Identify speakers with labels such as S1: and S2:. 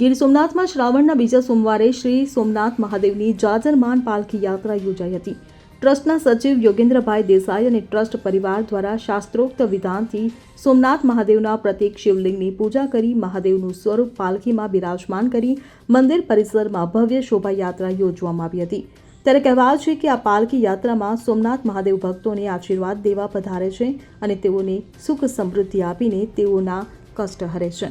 S1: ગીર સોમનાથમાં શ્રાવણના બીજા સોમવારે શ્રી સોમનાથ મહાદેવની જાજરમાન પાલખી યાત્રા યોજાઈ હતી. ટ્રસ્ટના સચિવ યોગેન્દ્રભાઈ દેસાઈ અને ટ્રસ્ટ પરિવાર દ્વારા શાસ્ત્રોક્ત વિધાનથી સોમનાથ મહાદેવના પ્રતિક શિવલિંગની પૂજા કરી મહાદેવનું સ્વરૂપ પાલખીમાં બિરાજમાન કરી મંદિર પરિસરમાં ભવ્ય શોભાયાત્રા યોજવામાં આવી હતી. ત્યારે કહેવાય છે કે આ પાલખી યાત્રામાં સોમનાથ મહાદેવ ભક્તોને આશીર્વાદ દેવા પધારે છે અને તેઓને સુખ સમૃદ્ધિ આપીને તેઓના કષ્ટ હરે છે.